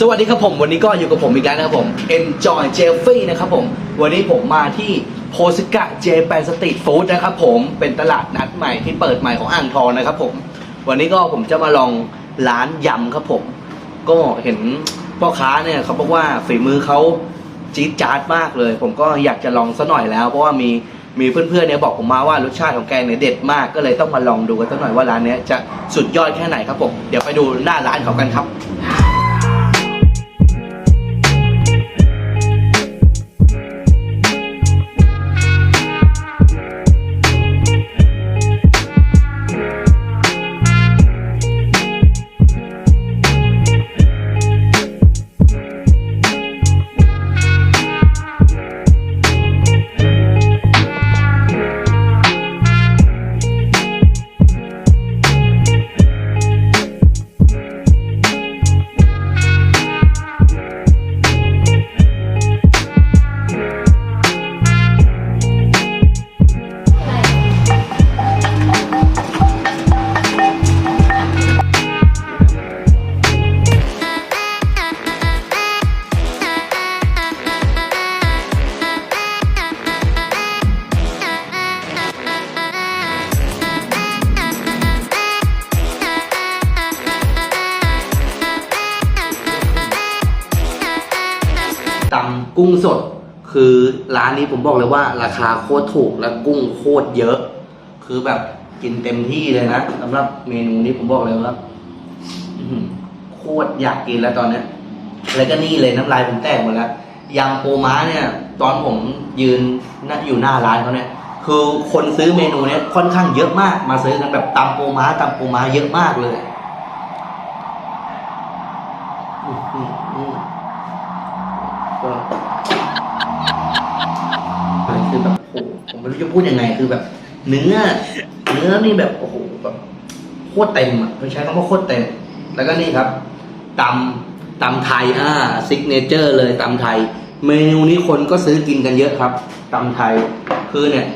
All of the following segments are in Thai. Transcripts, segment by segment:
สวัสดีครับผม วันนี้ก็อยู่กับผมอีกแล้วนะครับผม Enjoy Jeffy นะครับผม วันนี้ผมมาที่โพสกะเจแปนสตรีทฟู้ดนะครับผมเป็นตลาดนัดใหม่ที่เปิดใหม่ของอ่างทองนะครับผม วันนี้ก็ผมจะมาลองร้านยำครับผม ก็เห็นพ่อค้าเนี่ยเขาบอกว่าฝีมือเขาจี๊ดจ๊าดมากเลย ผมก็อยากจะลองซะหน่อยแล้ว เพราะว่ามีมีเพื่อนๆเนี่ยบอกผมมาว่ารสชาติของแกงเนี่ยเด็ดมาก ก็เลยต้องมาลองดูกันสักหน่อยว่าร้านเนี้ยจะสุดยอดแค่ไหนครับผม เดี๋ยวไปดูหน้าร้านเขากันครับ กุ้งสด คือร้านนี้ผมบอกเลยว่า ราคาโคตรถูกและกุ้งโคตรเยอะ คือแบบกินเต็มที่เลยนะสำหรับเมนูนี้ผมบอกเลยว่าโคตรอยากกินแล้วตอนเนี้ยแล้วก็นี่เลยน้ำลายผมแตกหมดแล้วยำปูม้าเนี่ย ตอนผมยืนนอยู่หน้าร้านเขาเนี่ยคือคนซื้อเมนูเนี้ยค่อนข้างเยอะมาก มาซื้อกันแบบตำปูม้าตำปูม้าเยอะมากเลยอ ก็คือแบบโอ้โหผมไม่รู้จะพูดยังไง คือแบบ เนื้อ เนื้อนี่แบบโอ้โหแบบโคตรเต็มอะเขาใช้คำว่าโคตรเต็ม แล้วก็นี่ครับตำตำไทยอ่าซิกเนเจอร์เลยตำไทย เมนูนี้คนก็ซื้อกินกันเยอะครับตำไทยคือเนี่ย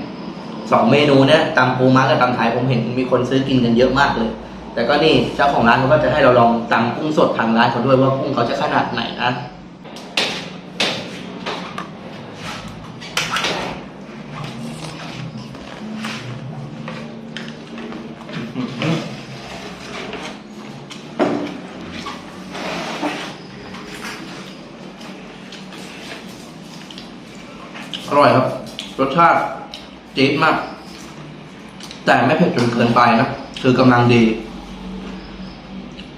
สองเมนูเนี่ยตำปูม้ากับตำไทยผมเห็นมีคนซื้อกินกันเยอะมากเลย แต่ก็นี่เจ้าของร้านเขาก็จะให้เราลองตำกุ้งสดทางร้านเขาด้วยว่ากุ้งเขาจะขนาดไหนนะ อร่อยครับ รสชาติจี๊ดมาก แต่ไม่เผ็ดจนเกินไปนะ คือกำลังดี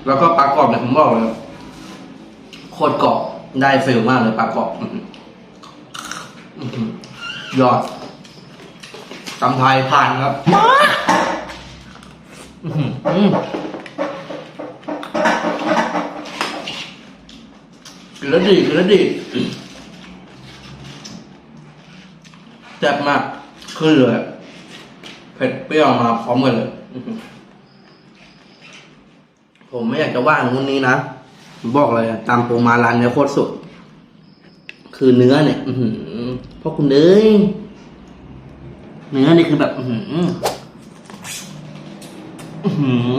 แล้วก็ปลากรอบเนี่ยผมบอกเลยโคตรกรอบได้ฟิลมากเลยปลากรอบยอดตำไทยผ่านครับกินแล้วดีกินแล้วดี แซ่บมาก ขึ้นเลยเผ็ดเปรี้ยวมาพร้อมกันเลย ผมไม่อยากจะว่างูนนี้นะ บอกเลยตามโปรมาร้านเนี้ยโคตรสุด คือเนื้อเนี่ยอือหือพ่อคุณเอ้ยเนื้อนี่คือแบบ อือหืออื้อหือ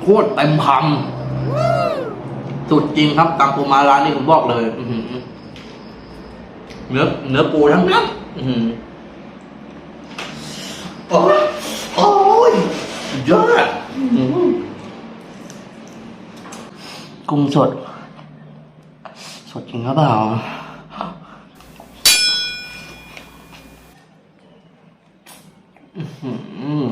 โคตรเต็มคำสุดจริงครับตามโปรมาร้านนี้ผมบอกเลย อือหือ เนื้อเนื้อปูทั้งนั้นอื้อหือโอ้ยโอ้ยสุดยอดอื้อหือกุ้งสด สดจริงหรือเปล่าอื้อหือ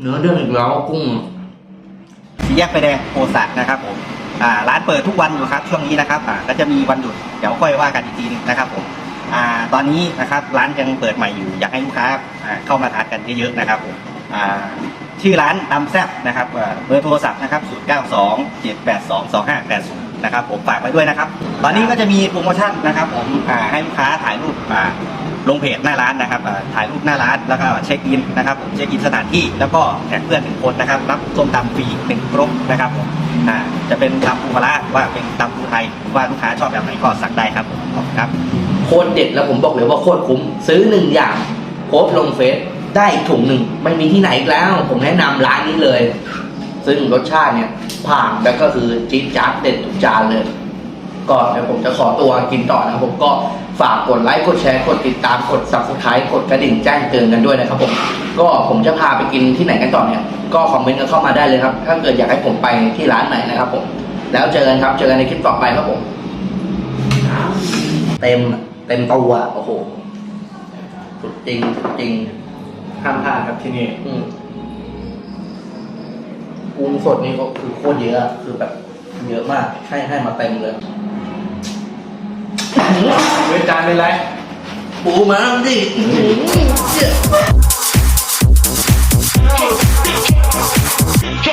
เนื้อเด้งอีกแล้วกุ้งสี่แยกไฟแดงโพสักนะครับผม อ่าร้านเปิดทุกวันอยู่ครับช่วงนี้นะครับอ่าก็จะมีวันหยุดเดี๋ยวค่อยว่ากันอีกทีนึงนะครับผมอ่าตอนนี้นะครับร้านยังเปิดใหม่อยู่อยากให้ลูกค้าอ่าเข้ามาทานกันเยอะๆนะครับผมอ่าชื่อร้านตำแซ่บนะครับอ่าเบอร์โทรศัพท์นะครับ 0 9 2 7 8 2 2 5 8 0 นะครับผมฝากไว้ด้วยนะครับ ตอนนี้ก็จะมีโปรโมชั่นนะครับผมอ่าให้ลูกค้าถ่ายรูปมา ลงเพจหน้าร้านนะครับถ่ายรูปหน้าร้านแล้วก็เช็คอินนะครับเช็คอินสถานที่แล้วก็แท็กเพื่อนหนึ่งคนนะครับรับส้มตำฟรีหนึ่งครกนะครับอ่าจะเป็นตำปูปลาร้าว่าเป็นตำปูไทยว่าลูกค้าชอบแบบไหนก็สั่งได้ครับขอบคุณครับโคตรเด็ดแล้วผมบอกเลยว่าโคตรคุ้มซื้อหนึ่งอย่างโพสลงเฟซได้อีกถุงหนึ่งไม่มีที่ไหนอีกแล้ว ผมแนะนำร้านนี้เลย ซึ่งรสชาติเนี่ยผ่านแล้วก็คือจี๊ดจ๊าดเด็ดทุกจานเลยก็เดี๋ยวผมจะขอตัวกินต่อนะผมก็ ฝากกดไลค์กดแชร์กดติดตามกด subscribe กดกระดิ่งแจ้งเตือนกันด้วยนะครับผมก็ผมจะพาไปกินที่ไหนกันต่อเนี่ยก็คอมเมนต์กันเข้ามาได้เลยครับ ถ้าเกิดอยากให้ผมไปที่ร้านไหนนะครับผมแล้วเจอกันครับ เจอกันในคลิปต่อไปครับผม เต็มเต็มตัวโอ้โหสุดจริงสุดจริงห้ามพลาดครับที่นี่อืมกุ้งสดนี่ก็คือโคตรเยอะอะคือแบบเยอะมากให้ให้มาเต็มเลย เวทจานเป็นไรปูมาดิอื้อหือเจ็บ